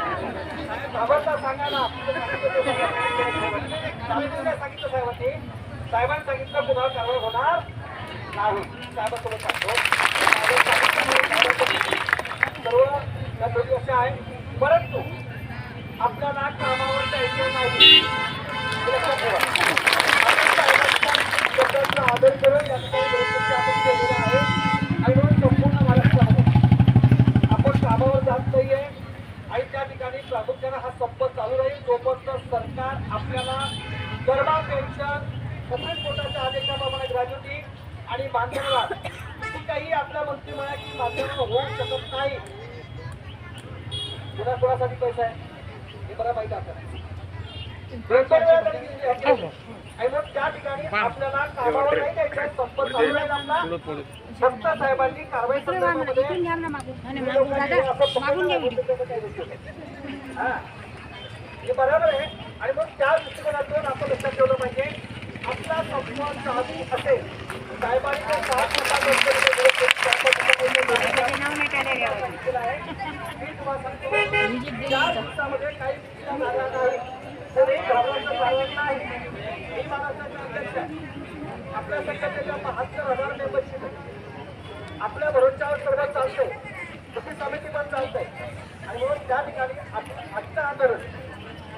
बाबांना सांगा ना साहेबांनी सांगितलं साहेबांनी साहेबांनी सांगितलं पुन्हा कारवाई होणार नाही. साहेबांसोबत सांगतो. सर्व या आहे परंतु आपल्याला कामावर जायचं नाही. आदर करून आपण आहे. आणि म्हणून संपूर्ण महाराष्ट्रामध्ये आपण कामावर जात आहे आणि त्या ठिकाणी प्रामुख्याने हा संप चालू राहील. जोपर्यंत सरकार आपल्याला गरबा पेन्शन सुप्रीम पोटाच्या आदेशाप्रमाणे ग्रॅज्युटी आणि माध्यमात ही काही आपल्या मंत्रिमंडळाची माध्यम होऊ शकत नाही. पुन्हा कोणासाठी पैसा आहे? हे बरं माहिती आहे आपल्याला. आहे. आणि मग त्या ठिकाणी आपल्याला कामावर नाही द्यायचं चालू राहील आपला? फक्त साहेबांनी कारवाई हा. हे. बरोबर आहे. आणि मग त्या दृष्टिकोनातून आपण लक्षात ठेवलं पाहिजे आपला संवाद चालू असेल साहेबांनी आपल्या संघटनेच्या बहात्तर हजार मेंबरशिप आहे आपल्या भरोश्यावर सर्व चालतंय कृषी समिती पण चालतंय आणि म्हणून त्या ठिकाणी आप- आजचं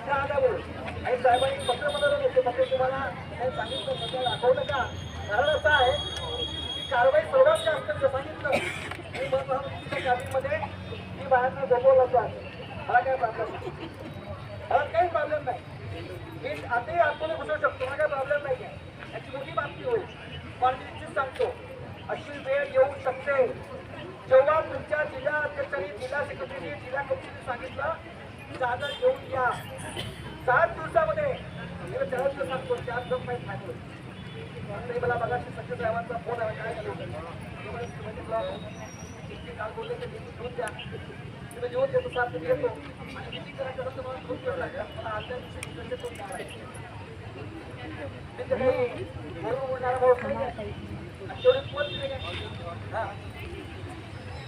त्या आंदोलन आणि साहेबांनी पत्र बनवलं होते पत्र तुम्हाला काही सांगितलं सध्या दाखवलं का? कारण असं आहे की कारवाई मी जास्त जर सांगितलं आणि मग कॅबिनमध्ये मी बाहेरनं झोपवलं आहे मला काय प्रॉब्लेम नाही मला काही प्रॉब्लेम नाही मी आताही आतमध्ये घुसू शकतो मला काही प्रॉब्लेम नाही आहे याची मोठी बातमी होईल पण सांगतो अशी वेळ येऊ शकते जेव्हा तुमच्या जिल्हा अध्यक्षांनी जिल्हा सेक्रेटरीनी जिल्हा कमिटीने सांगितलं जागा घेऊन या सात दिवसामध्ये मी चार दिवस सांगतो चार दिवस माहीत नाही मला बघाशी सचिन साहेबांचा फोन आहे काय काल बोलले की घेऊन द्या तुम्ही घेऊन देतो येतो आणि किती करायचं असं मला खूप वेळ लागेल मला आजच्या दिवशी नाही तेवढी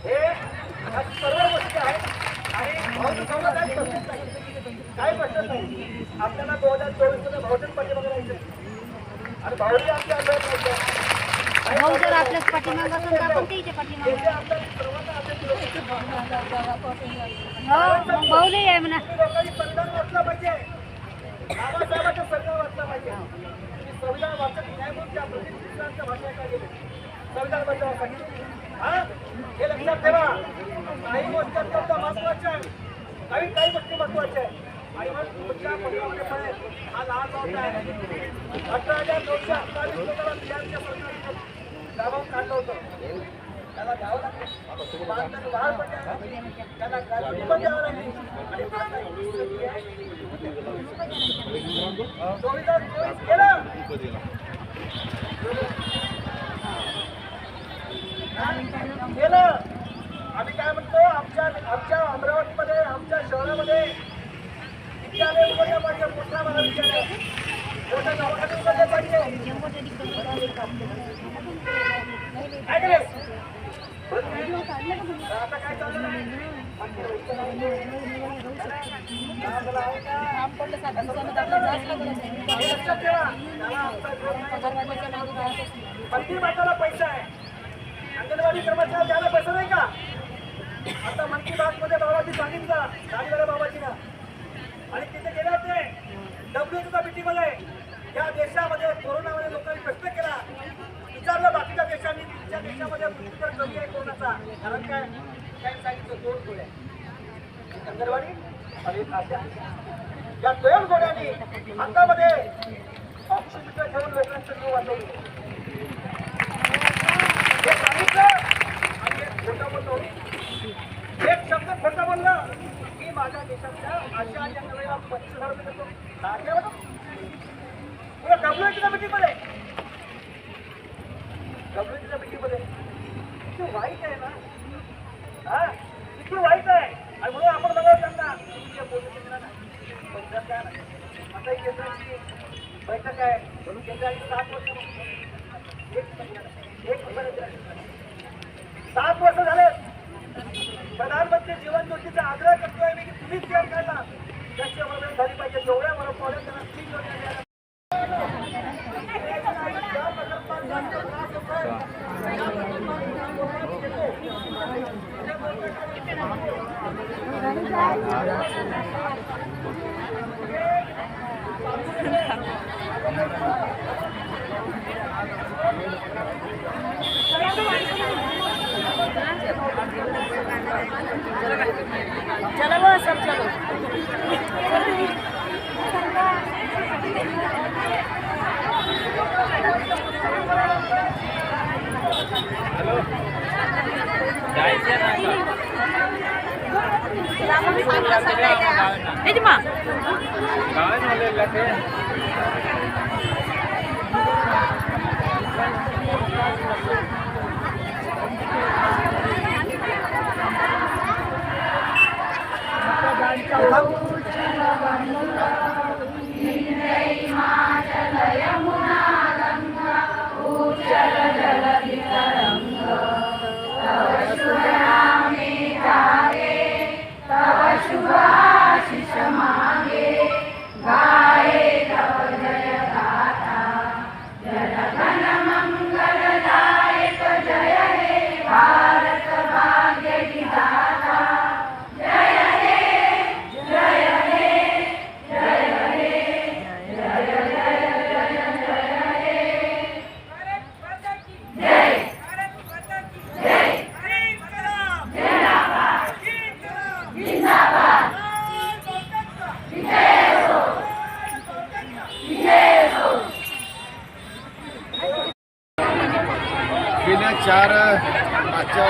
हे सर्व गोष्टी आहेत आणि नाही. आपल्याला दोन हजार चोवीसमध्ये बहुजन पाठीमागे राहायचं भाऊ जर आपल्याच पाठीमागं असेल तर आपण त्याच्या पाठीमागं. हे मग भाऊ नाही आहे म्हणा. हा? हे लक्षात ठेवा. काही गोष्टी महत्त्वाच्या आहेत. काही काही गोष्टी महत्त्वाच्या आहे अठरा हजार दोनशे अठ्ठावीस लोकांना बिहारच्या सरकारने दाबावून काढलं होतं त्याला द्यावं लागेल भारताने त्याला गाडी पण द्यावं आणि चोवीस हजार चोवीस केलं केलं आम्ही काय म्हणतो आमच्या आमच्या अमरावतीमध्ये आमच्या शहरामध्ये विद्यालय उघडलं पाहिजे मोठ्या मला मोठ्या दवाखाने उघडले पाहिजे आता काय आहे? लक्षात ठेवा. त्याला पैसा आहे अंगणवाडी कर्मचारी द्यायला पैसा नाही का आता मन की बात मध्ये बाबाजी सांगितलं सांगितलं बाबाजीनं आणि तिथे गेले होते. डब्ल्यूच्या मिटिंगमध्ये या देशामध्ये कोरोनामध्ये लोकांनी प्रश्न केला. विचारलं बाकीच्या देशांनी तुमच्या देशामध्ये मृत्यूदर कमी आहे कोरोनाचा. कारण काय? काय सांगितलं? दोन गोळ्या. अंगणवाडी आणि या दोन गोळ्यांनी हातामध्ये ऑक्सिजन ठेवून लोकांचं जीव वाचवलं. हे सांगितलं आणि एक बोललो एक शब्द खोटं बोललं की माझ्या देशातल्या आशा आणि अंगणवाडीला पंचवीस हजार रुपये देतो लागले बघा पुढे डब्ल्यूएचच्या मीटिंगमध्ये डब्ल्यूएचच्या मीटिंगमध्ये किती वाईट आहे ना हा किती वाईट आहे आणि म्हणून आपण बघा त्यांना तुमच्या पोलिसांना काय आता ही केंद्राची बैठक आहे म्हणून केंद्राची सात वर्ष एक एक सात वर्ष झाले प्रधानमंत्री जीवन ज्योतीचा आग्रह करतोय मी की तुम्हीच शेअर काढला त्याची अंमलबजावणी झाली पाहिजे जेवढ्या मला कॉलेज त्यांना तीन योजना द्यायला चलो वो सब चलो Ini mah. गेल्या चार मागच्या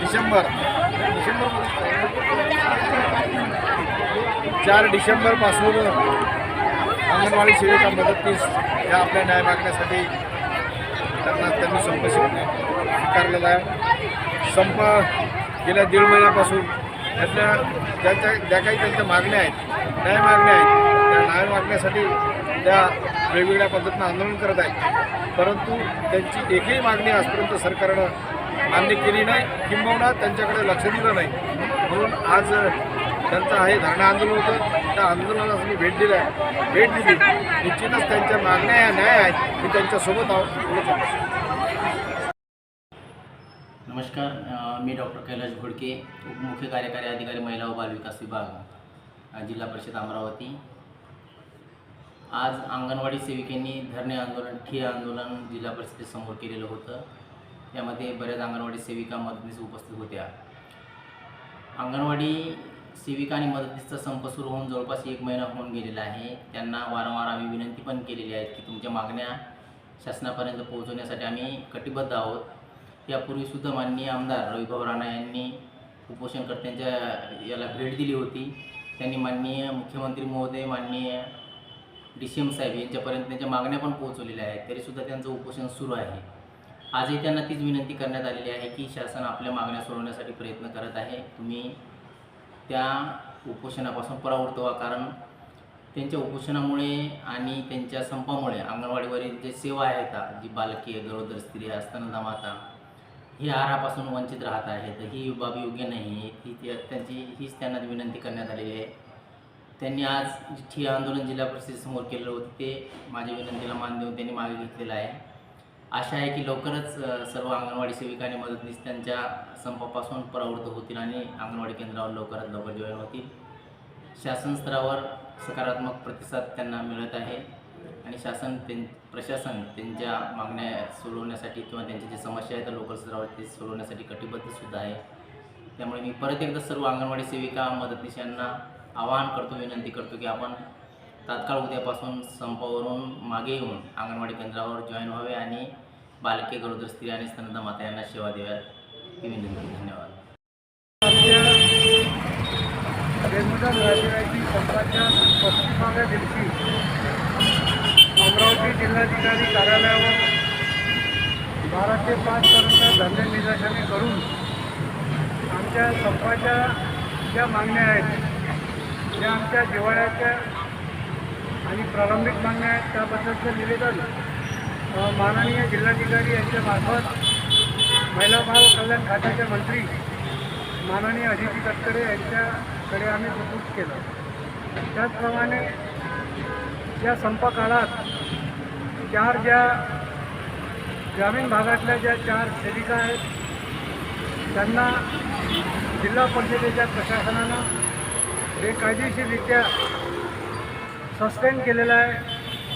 डिसेंबर डिसेंबर चार डिसेंबरपासून अंगणवाडी सेविका मदतनीस या आपल्या न्याय मागण्यासाठी त्यांना त्यांनी संप स्वीकारलेला आहे. संप गेल्या दीड महिन्यापासून त्यांना ज्यांच्या ज्या काही त्यांच्या मागण्या आहेत न्याय मागण्या आहेत त्या न्याय मागण्यासाठी त्या वेगवेगळ्या पद्धतीनं आंदोलन करत आहेत. परंतु त्यांची एकही मागणी आजपर्यंत सरकारनं मान्य केली नाही किंबहुना त्यांच्याकडे लक्ष दिलं नाही. म्हणून आज त्यांचं आहे धरणं आंदोलन होतं. त्या आंदोलनाला मी भेट दिली आहे. भेट दिली. निश्चितच त्यांच्या मागण्या या न्याय आहेत मी त्यांच्यासोबत आहोत. बोलत आहे. नमस्कार मी डॉक्टर कैलाश घोडके उपमुख्य कार्यकारी अधिकारी महिला व बालविकास विभाग जिल्हा परिषद अमरावती. आज अंगणवाडी सेविकेंनी धरणे आंदोलन ठे आंदोलन जिल्हा परिषदेसमोर केलेलं होतं. त्यामध्ये बऱ्याच अंगणवाडी सेविका मदतनीस उपस्थित होत्या. अंगणवाडी सेविका आणि मदतनीसचा संप सुरू होऊन जवळपास एक महिना होऊन गेलेला आहे. त्यांना वारंवार आम्ही विनंती पण केलेली आहे की तुमच्या मागण्या शासनापर्यंत पोहोचवण्यासाठी आम्ही कटिबद्ध आहोत. यापूर्वीसुद्धा माननीय आमदार रविभाऊ राणा यांनी उपोषणकर्त्यांच्या याला भेट दिली होती. त्यांनी माननीय मुख्यमंत्री महोदय माननीय डी सी एम साहेब यांच्यापर्यंत त्यांच्या मागण्या पण पोहोचवलेल्या आहेत. तरीसुद्धा त्यांचं उपोषण सुरू आहे. आजही त्यांना तीच विनंती करण्यात आलेली आहे की शासन आपल्या मागण्या सोडवण्यासाठी प्रयत्न करत आहे. तुम्ही त्या उपोषणापासून परावृत्त व्हा. कारण त्यांच्या उपोषणामुळे आणि त्यांच्या संपामुळे अंगणवाडीवरील जे सेवा आहेत जी बालके गरोदर स्त्रिया स्तनदा माता ही आहारापासून वंचित राहत आहेत ही बाब योग्य नाही ही ती त्यांची हीच त्यांना विनंती करण्यात आलेली आहे. त्यांनी आज जे ठिय्या आंदोलन जिल्हा परिषदेसमोर केलेलं होतं ते माझ्या विनंतीला मान देऊन त्यांनी मागे घेतलेलं आहे. आशा आहे की लवकरच सर्व अंगणवाडी सेविका आणि मदतनीस त्यांच्या संपापासून परावृत्त होतील आणि अंगणवाडी केंद्रावर लवकरात लवकर जॉईन होतील. शासन स्तरावर सकारात्मक प्रतिसाद त्यांना मिळत आहे. आणि शासन त्यां प्रशासन त्यांच्या मागण्या सोडवण्यासाठी किंवा त्यांच्या जी समस्या आहेत त्या लोकल स्तरावर ते सोडवण्यासाठी कटिबद्धसुद्धा आहे. त्यामुळे मी परत एकदा सर्व अंगणवाडी सेविका मदतनीस यांना आवाहन करतो विनंती करतो की आपण तात्काळ उद्यापासून संपावरून मागे येऊन अंगणवाडी केंद्रावर जॉईन व्हावे आणि बालके गरोदर स्त्री आणि स्तनदा माता यांना सेवा द्याव्यात. ही विनंती धन्यवाद. बेमुदत संपाच्या पश्चिम दिवशी अमरावती जिल्हाधिकारी कार्यालयावर बारा ते पाचपर्यंत धरणे निदर्शने करून आमच्या संपाच्या ज्या मागण्या आहेत ज्या आमच्या दिवाळ्याच्या आणि प्रारंभिक मागण्या आहेत त्याबद्दलचं निवेदन माननीय जिल्हाधिकारी यांच्या मार्फत महिला बाल कल्याण खात्याचे मंत्री माननीय अदिती तटकरे यांच्याकडे आम्ही सुपूर्त केलं. त्याचप्रमाणे या संपकाळात चार ज्या ग्रामीण भागातल्या ज्या चार सेविका आहेत त्यांना जिल्हा परिषदेच्या प्रशासनानं बेकायदेशीररित्या सस्पेंड केलेलं आहे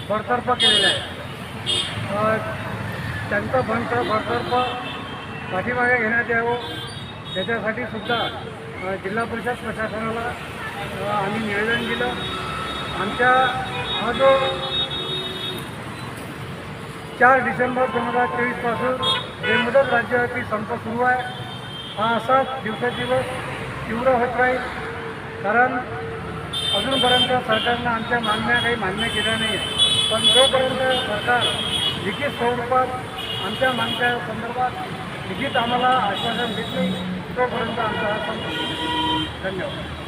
बडतर्फ केलेलं आहे. त्यांचं बंड बडतर्फ पाठीमागे घेण्यात यावं त्याच्यासाठी सुद्धा जिल्हा परिषद प्रशासनाला आम्ही निवेदन दिलं. आमच्या हा जो चार डिसेंबर दोन हजार तेवीसपासून बेमुदत राज्यव्यापी संप सुरू आहे. हा असाच दिवसादिवस तीव्र होत राहील. कारण अजूनपर्यंत सरकारनं आमच्या मागण्या काही मान्य केल्या नाही आहे पण जोपर्यंत सरकार लिखित स्वरूपात आमच्या मागण्या संदर्भात लिखित आम्हाला आश्वासन देत नाही तोपर्यंत आमचा हा संप धन्यवाद.